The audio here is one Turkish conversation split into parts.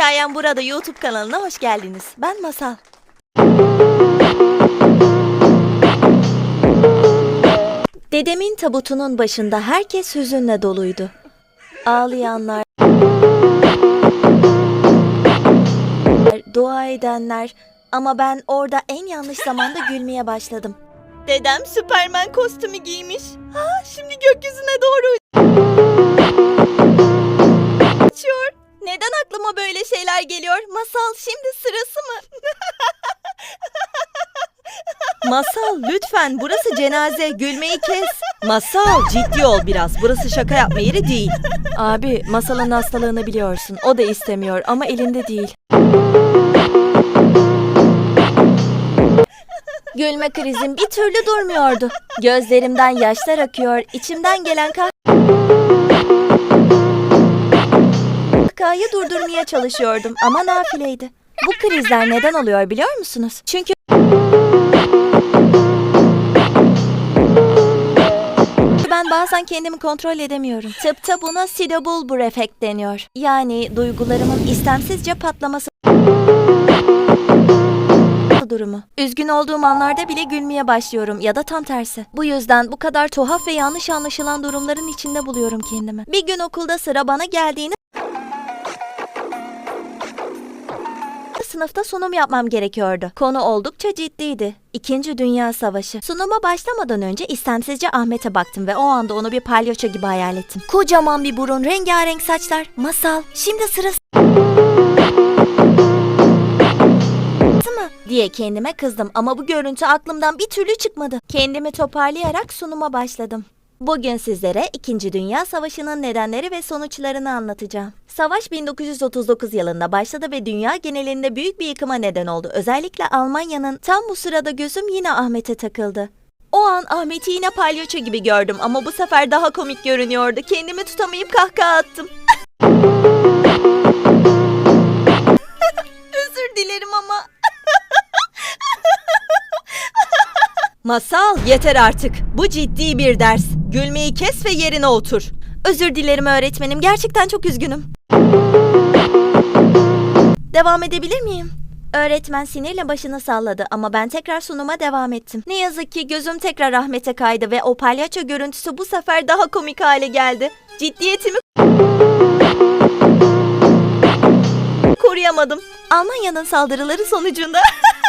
Hikayem Burada YouTube kanalına hoş geldiniz. Ben Masal. Dedemin tabutunun başında herkes hüzünle doluydu. Ağlayanlar, dua edenler ama ben orada en yanlış zamanda gülmeye başladım. Dedem Süpermen kostümü giymiş. Ha, şimdi gökyüzüne doğru aklıma böyle şeyler geliyor? Masal şimdi sırası mı? Masal lütfen burası cenaze gülmeyi kes. Masal ciddi ol biraz burası şaka yapma yeri değil. Abi masalın hastalığını biliyorsun o da istemiyor ama elinde değil. Gülme krizim bir türlü durmuyordu. Gözlerimden yaşlar akıyor, içimden gelen kah... kahkahayı durdurmaya çalışıyordum ama nafileydi. Bu krizler neden oluyor biliyor musunuz? Çünkü ben bazen kendimi kontrol edemiyorum. Tıpta buna Sidobulbur efekt deniyor. Yani duygularımın istemsizce patlaması durumu. Üzgün olduğum anlarda bile gülmeye başlıyorum ya da tam tersi. Bu yüzden bu kadar tuhaf ve yanlış anlaşılan durumların içinde buluyorum kendimi. Bir gün okulda sıra bana geldiğini sınıfta sunum yapmam gerekiyordu. Konu oldukça ciddiydi. İkinci Dünya Savaşı. Sunuma başlamadan önce istemsizce Ahmet'e baktım ve o anda onu bir palyaço gibi hayal ettim. Kocaman bir burun, rengarenk saçlar, masal. Şimdi sırası diye kendime kızdım ama bu görüntü aklımdan bir türlü çıkmadı. Kendimi toparlayarak sunuma başladım. Bugün sizlere 2. Dünya Savaşı'nın nedenleri ve sonuçlarını anlatacağım. Savaş 1939 yılında başladı ve dünya genelinde büyük bir yıkıma neden oldu. Özellikle Almanya'nın tam bu sırada gözüm yine Ahmet'e takıldı. O an Ahmet'i yine palyaço gibi gördüm ama bu sefer daha komik görünüyordu. Kendimi tutamayıp kahkaha attım. Özür dilerim ama Masal yeter artık. Bu ciddi bir ders. Gülmeyi kes ve yerine otur. Özür dilerim öğretmenim. Gerçekten çok üzgünüm. Devam edebilir miyim? Öğretmen sinirle başını salladı ama ben tekrar sunuma devam ettim. Ne yazık ki gözüm tekrar rahmete kaydı ve o palyaço görüntüsü bu sefer daha komik hale geldi. Ciddiyetimi koruyamadım. Almanya'nın saldırıları sonucunda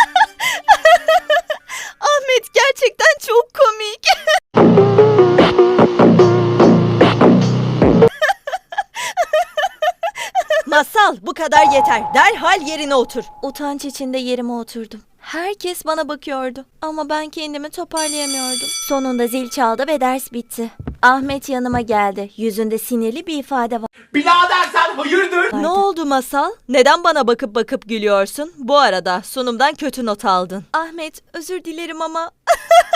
kadar yeter. Derhal yerine otur. Utanç içinde yerime oturdum. Herkes bana bakıyordu ama ben kendimi toparlayamıyordum. Sonunda zil çaldı ve ders bitti. Ahmet yanıma geldi. Yüzünde sinirli bir ifade var. Birader sen hayırdır? Ne oldu Masal? Neden bana bakıp bakıp gülüyorsun? Bu arada sunumdan kötü not aldın. Ahmet özür dilerim ama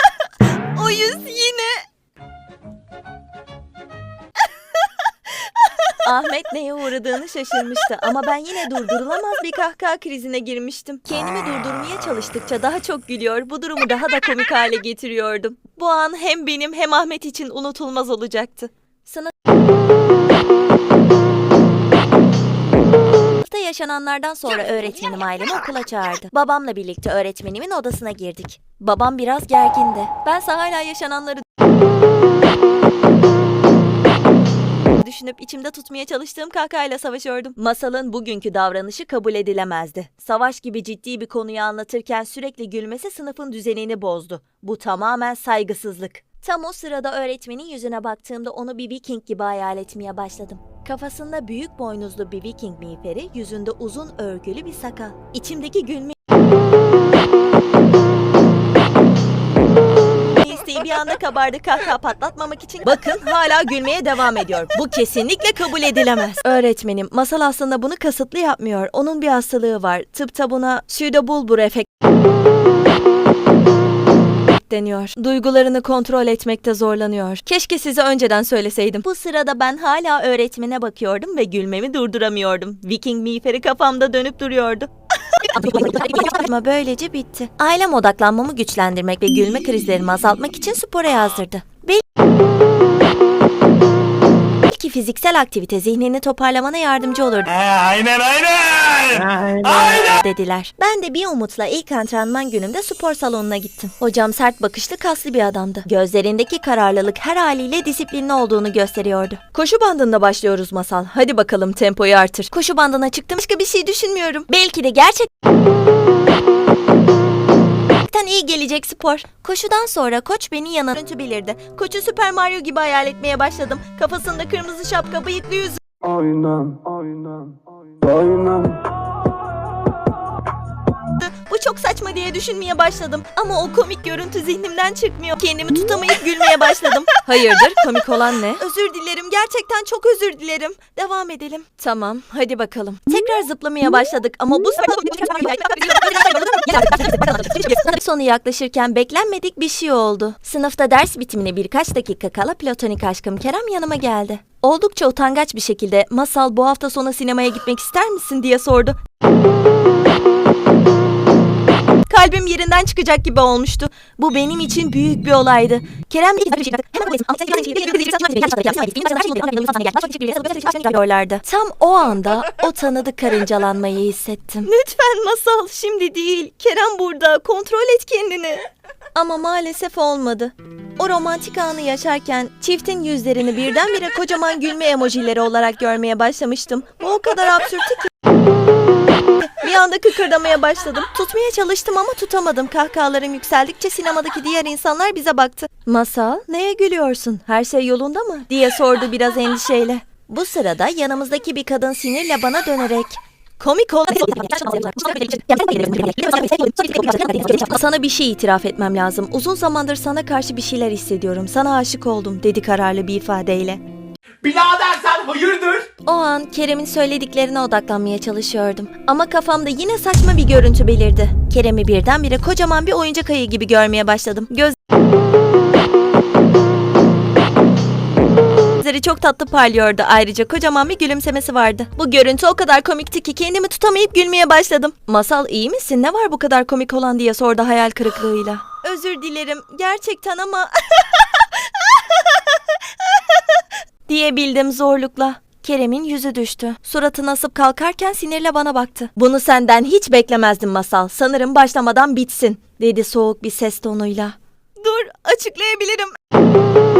o yüz yine. Ahmet neye uğradığını şaşırmıştı ama ben yine durdurulamaz bir kahkaha krizine girmiştim. Kendimi durdurmaya çalıştıkça daha çok gülüyor, bu durumu daha da komik hale getiriyordum. Bu an hem benim hem Ahmet için unutulmaz olacaktı. Sınıf Sınıfta yaşananlardan sonra öğretmenim ailemi okula çağırdı. Babamla birlikte öğretmenimin odasına girdik. Babam biraz gergindi. Bense hala yaşananları düşünüp içimde tutmaya çalıştığım kahkahayla savaşıyordum. Masalın bugünkü davranışı kabul edilemezdi. Savaş gibi ciddi bir konuyu anlatırken sürekli gülmesi sınıfın düzenini bozdu. Bu tamamen saygısızlık. Tam o sırada öğretmenin yüzüne baktığımda onu bir viking gibi hayal etmeye başladım. Kafasında büyük boynuzlu bir viking miğferi, yüzünde uzun örgülü bir sakal. İçimdeki gülme isteği bir anda kabardı kahkaha patlatmamak için. Bakın hala gülmeye devam ediyor. Bu kesinlikle kabul edilemez. Öğretmenim masal aslında bunu kasıtlı yapmıyor. Onun bir hastalığı var. Tıpta buna pseudobulbur efekt deniyor. Duygularını kontrol etmekte zorlanıyor. Keşke size önceden söyleseydim. Bu sırada ben hala öğretmene bakıyordum ve gülmemi durduramıyordum. Viking miğferi kafamda dönüp duruyordu. Ama böylece bitti. Ailem odaklanmamı güçlendirmek ve gülme krizlerimi azaltmak için spora yazdırdı. Belki fiziksel aktivite zihnini toparlamana yardımcı olur aynen aynen. dediler. Ben de bir umutla ilk antrenman günümde spor salonuna gittim. Hocam sert bakışlı kaslı bir adamdı. Gözlerindeki kararlılık her haliyle disiplinli olduğunu gösteriyordu. Koşu bandında başlıyoruz masal. Hadi bakalım tempoyu artır. Koşu bandına çıktım. Başka bir şey düşünmüyorum. Belki de gerçek iyi gelecek spor. Koşudan sonra koç beni yanına görüntü belirdi. Koçu Süper Mario gibi hayal etmeye başladım. Kafasında kırmızı şapka, bıyıklı yüzü. Oynan, oynan, oynan. Bu çok saçma diye düşünmeye başladım. Ama o komik görüntü zihnimden çıkmıyor. Kendimi tutamayıp gülmeye başladım. Hayırdır? Komik olan ne? Özür dilerim. Gerçekten çok özür dilerim. Devam edelim. Tamam. Hadi bakalım. Tekrar zıplamaya başladık ama bu Sonu yaklaşırken beklenmedik bir şey oldu. Sınıfta ders bitimine birkaç dakika kala platonik aşkım Kerem yanıma geldi. Oldukça utangaç bir şekilde Masal bu hafta sonu sinemaya gitmek ister misin diye sordu. Kalbim yerinden çıkacak gibi olmuştu. Bu benim için büyük bir olaydı. Kerem diyorlardı. Tam o anda o tanıdık karıncalanmayı hissettim. Lütfen masal şimdi değil. Kerem burada. Kontrol et kendini. Ama maalesef olmadı. O romantik anı yaşarken çiftin yüzlerini birdenbire kocaman gülme emojileri olarak görmeye başlamıştım. Bu o kadar absürttü ki. Bir anda kıkırdamaya başladım. Tutmaya çalıştım ama tutamadım. Kahkahalarım yükseldikçe sinemadaki diğer insanlar bize baktı. Masal, neye gülüyorsun? Her şey yolunda mı? diye sordu biraz endişeyle. Bu sırada yanımızdaki bir kadın sinirle bana dönerek Komik olan Sana bir şey itiraf etmem lazım. Uzun zamandır sana karşı bir şeyler hissediyorum. Sana aşık oldum dedi kararlı bir ifadeyle. Birader sen hayırdır? O an Kerem'in söylediklerine odaklanmaya çalışıyordum. Ama kafamda yine saçma bir görüntü belirdi. Kerem'i birdenbire kocaman bir oyuncak ayı gibi görmeye başladım. Gözleri çok tatlı parlıyordu. Ayrıca kocaman bir gülümsemesi vardı. Bu görüntü o kadar komikti ki kendimi tutamayıp gülmeye başladım. Masal iyi misin? Ne var bu kadar komik olan diye sordu hayal kırıklığıyla. Özür dilerim. Gerçekten ama... diyebildim zorlukla. Kerem'in yüzü düştü. Suratı nasıp kalkarken sinirle bana baktı. Bunu senden hiç beklemezdim Masal. Sanırım başlamadan bitsin, dedi soğuk bir ses tonuyla. Dur, açıklayabilirim.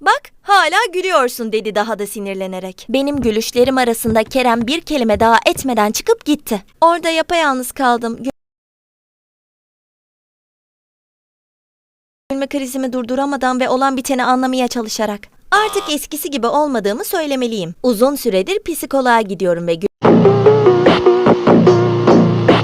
Bak hala gülüyorsun dedi daha da sinirlenerek. Benim gülüşlerim arasında Kerem bir kelime daha etmeden çıkıp gitti. Orada yapayalnız kaldım. Gülme krizimi durduramadan ve olan biteni anlamaya çalışarak. Artık eskisi gibi olmadığımı söylemeliyim. Uzun süredir psikoloğa gidiyorum ve gül-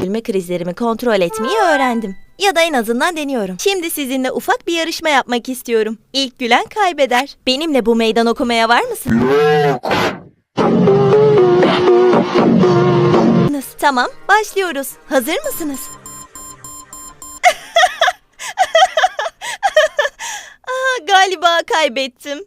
gülme krizlerimi kontrol etmeyi öğrendim. Ya da en azından deniyorum. Şimdi sizinle ufak bir yarışma yapmak istiyorum. İlk gülen kaybeder. Benimle bu meydan okumaya var mısın? Tamam, başlıyoruz. Hazır mısınız? Galiba kaybettim.